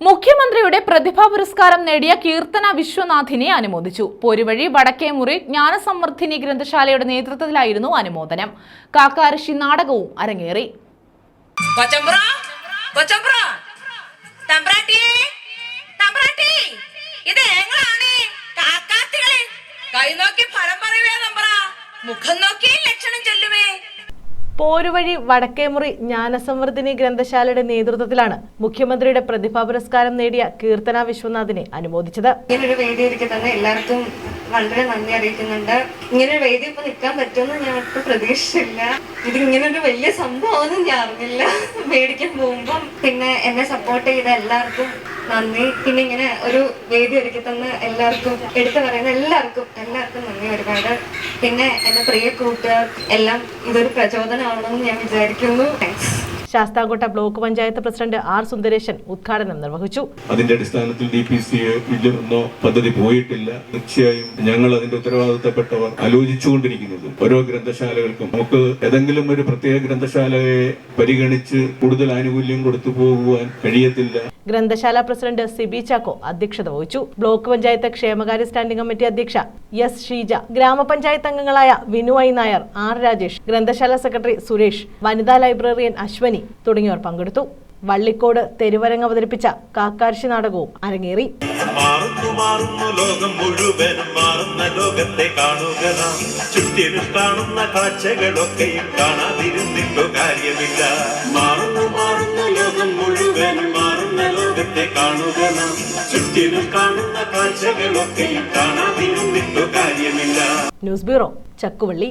മുഖ്യമന്ത്രിയുടെ പ്രതിഭാ പുരസ്കാരം നേടിയ കീർത്തന വിശ്വനാഥിനെ അനുമോദിച്ചു. പോരുവഴി വടക്കേമുറി ജ്ഞാനസമൃദ്ധിനി ഗ്രന്ഥശാലയുടെ നേതൃത്വത്തിലായിരുന്നു അനുമോദനം. കാക്കാരശി നാടകവും അരങ്ങേറി. മുഖം നോക്കി ലക്ഷണം ചൊല്ലുവേ. പോരുവഴി വടക്കേമുറി ജ്ഞാനസംവർദ്ധിനി ഗ്രന്ഥശാലയുടെ നേതൃത്വത്തിലാണ് മുഖ്യമന്ത്രിയുടെ പ്രതിഭാ പുരസ്കാരം നേടിയ കീർത്തന വിശ്വനാഥിനെ അനുമോദിച്ചത്. ഇങ്ങനൊരു വേദിയിലേക്ക് തന്നെ എല്ലാവർക്കും വളരെ നന്ദി അറിയിക്കുന്നുണ്ട്. ഇങ്ങനൊരു വേദി ഇപ്പൊ നിൽക്കാൻ പറ്റുമെന്ന് ഞാൻ ഒട്ടും പ്രതീക്ഷിച്ചില്ല. ഇത് ഇങ്ങനൊരു വലിയ സംഭവമൊന്നും ഞാൻ അറിഞ്ഞില്ല. മേടിക്കാൻ പോകുമ്പം പിന്നെ എന്നെ സപ്പോർട്ട് ചെയ്ത എല്ലാവർക്കും നന്ദി. പിന്നെ ഇങ്ങനെ ഒരു വേദി ഒരുക്കി തന്ന എല്ലാവർക്കും എടുത്തു പറയുന്ന എല്ലാവർക്കും എല്ലാവർക്കും നന്ദി ഒരുപാട്. പിന്നെ എന്റെ പ്രിയ കൂട്ടുകാർ എല്ലാം ഇതൊരു പ്രചോദനമാണെന്ന് ഞാൻ വിചാരിക്കുന്നു. Thanks Sasthamkotta block panchayat president R Sundaresan ഉദ്ഘാടനം നിർവഹിച്ചു. അതിന്റെ അടിസ്ഥാനത്തിൽ ഡി പി സി ഇല്ലെന്നോ പദ്ധതി പോയിട്ടില്ല. തീർച്ചയായും ഞങ്ങൾ അതിന്റെ ഉത്തരവാദിത്തപ്പെട്ടവർ ആലോചിച്ചുകൊണ്ടിരിക്കുന്നത്. ഓരോ ഗ്രന്ഥശാലകൾക്കും നമുക്ക് ഏതെങ്കിലും ഒരു പ്രത്യേക ഗ്രന്ഥശാലയെ പരിഗണിച്ച് കൂടുതൽ ആനുകൂല്യം കൊടുത്തു പോകുവാൻ കഴിയത്തില്ല. ഗ്രന്ഥശാല പ്രസിഡന്റ് സിബി ചാക്കോ അധ്യക്ഷത വഹിച്ചു. ബ്ലോക്ക് പഞ്ചായത്ത് ക്ഷേമകാര്യ സ്റ്റാൻഡിംഗ് കമ്മിറ്റി അധ്യക്ഷ എസ് ഷീജ ഗ്രാമപഞ്ചായത്ത് അംഗങ്ങളായ വിനു ഐ നായർ ആർ രാജേഷ് ഗ്രന്ഥശാല സെക്രട്ടറി സുരേഷ് വനിതാ ലൈബ്രറിയൻ അശ്വനി തുടങ്ങിയവർ പങ്കെടുത്തു. വള്ളിക്കോട് തെരുവരങ്ങ് അവതരിപ്പിച്ച കാക്കാർശി നാടകവും അരങ്ങേറി. മാറുന്നു മാറുന്നു ലോകം മുഴുവനും മാറുന്ന ലോകത്തെ കാണുക നാം കാണുന്ന കാഴ്ചകളൊക്കെയും കാണാതിരുന്നിട്ടോ കാര്യമില്ല മാറുന്നു മാറുന്ന ലോകം മാറുന്ന ലോകത്തെ കാണുക നാം ചുറ്റിനും കാണുന്ന കാഴ്ചകളൊക്കെയും കാണാതിരുന്നിട്ടോ കാര്യമില്ല. News bureau Chakkuvalli.